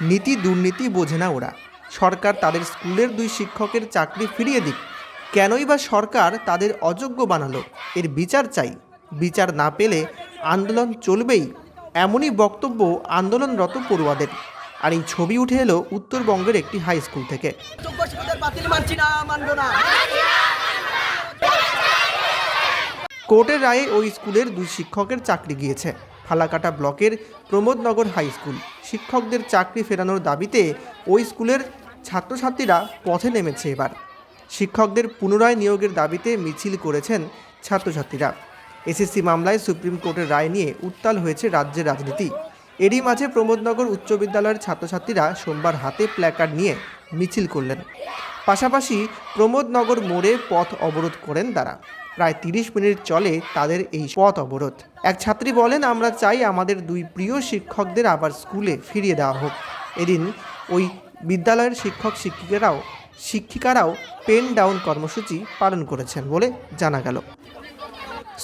নীতি দুর্নীতি বোঝে না ওরা। সরকার তাদের স্কুলের দুই শিক্ষকের চাকরি ফিরিয়ে দিক। কেনই বা সরকার তাদের অযোগ্য বানালো? এর বিচার চাই। বিচার না পেলে আন্দোলন চলবেই। এমনই বক্তব্য আন্দোলনরত পড়ুয়াদের। আর এই ছবি উঠে এলো উত্তরবঙ্গের একটি হাই স্কুল থেকে। কোর্টের রায়ে ওই স্কুলের দুই শিক্ষকের চাকরি গিয়েছে। ফালাকাটা ব্লকের প্রমোদনগর হাই স্কুল। শিক্ষকদের চাকরি ফেরানোর দাবিতে ওই স্কুলের ছাত্রছাত্রীরা পথে নেমেছে এবার। শিক্ষকদের পুনরায় নিয়োগের দাবিতে মিছিল করেছেন ছাত্রছাত্রীরা। এসএসসি মামলায় সুপ্রিম কোর্টের রায় নিয়ে উত্তাল হয়েছে রাজ্যের রাজনীতি। এরই মাঝে প্রমোদনগর উচ্চ বিদ্যালয়ের ছাত্রছাত্রীরা সোমবার হাতে প্ল্যাকার্ড নিয়ে মিছিল করলেন। পাশাপাশি প্রমোদনগর মোড়ে পথ অবরোধ করেন তারা। প্রায় তিরিশ মিনিট চলে তাদের এই পথ অবরোধ। এক ছাত্রী বলেন, আমরা চাই আমাদের দুই প্রিয় শিক্ষকদের আবার স্কুলে ফিরিয়ে দেওয়া হোক। এদিন ওই বিদ্যালয়ের শিক্ষক শিক্ষিকারাও শিক্ষিকারাও পেন ডাউন কর্মসূচি পালন করেছেন বলে জানা গেল।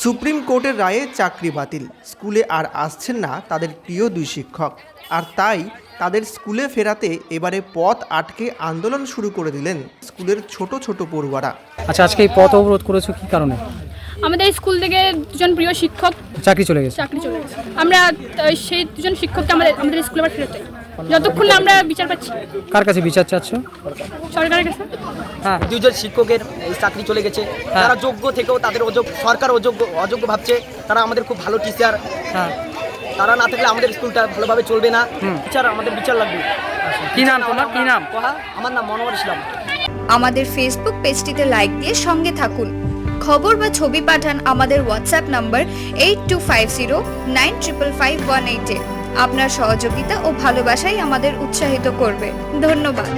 সুপ্রিম কোর্টের রায়ে চাকরি বাতিল। স্কুলে আর আসছেন না তাদের প্রিয় দুই শিক্ষক। আর তাই তাদের স্কুলে ফেরাতে এবারে পথ আটকে আন্দোলন শুরু করে দিলেন স্কুলের ছোট ছোট পড়ুয়ারা। আচ্ছা আজকে এই পথ অবরোধ করেছ কি কারণে? আমাদের স্কুল থেকে দুজন প্রিয় শিক্ষক চাকরি চলে গেছে। চাকরি চলে গেছে। আমরা সেই দুজন শিক্ষককে আমাদের আমাদের স্কুলে আবার ফেরত। চাই যতক্ষণ না আমরা বিচার পাচ্ছি। কার কাছে বিচার চাচ্ছ? সরকারের কাছে। হ্যাঁ। দুজন শিক্ষকের এই চাকরি চলে গেছে। তারা যোগ্য থেকেও তাদের অযোগ্য সরকার অযোগ্য অযোগ্য ভাবছে। তারা আমাদের খুব ভালো টিচার হ্যাঁ। তারা না থাকলে আমাদের স্কুলটা ভালোভাবে চলবে না। বিচার আমাদের বিচার লাগবে। কি নাম তোমার? কি নাম? আমার নাম মনোহর ইসলাম। আমাদের ফেসবুক পেজটিতে লাইক দিয়ে সঙ্গে থাকুন। খবর বা ছবি পাঠান আমাদের WhatsApp number eight two five zero nine triple five one এইটে আপনার সহযোগিতা ও ভালোবাসাই আমাদের উৎসাহিত করবে। ধন্যবাদ।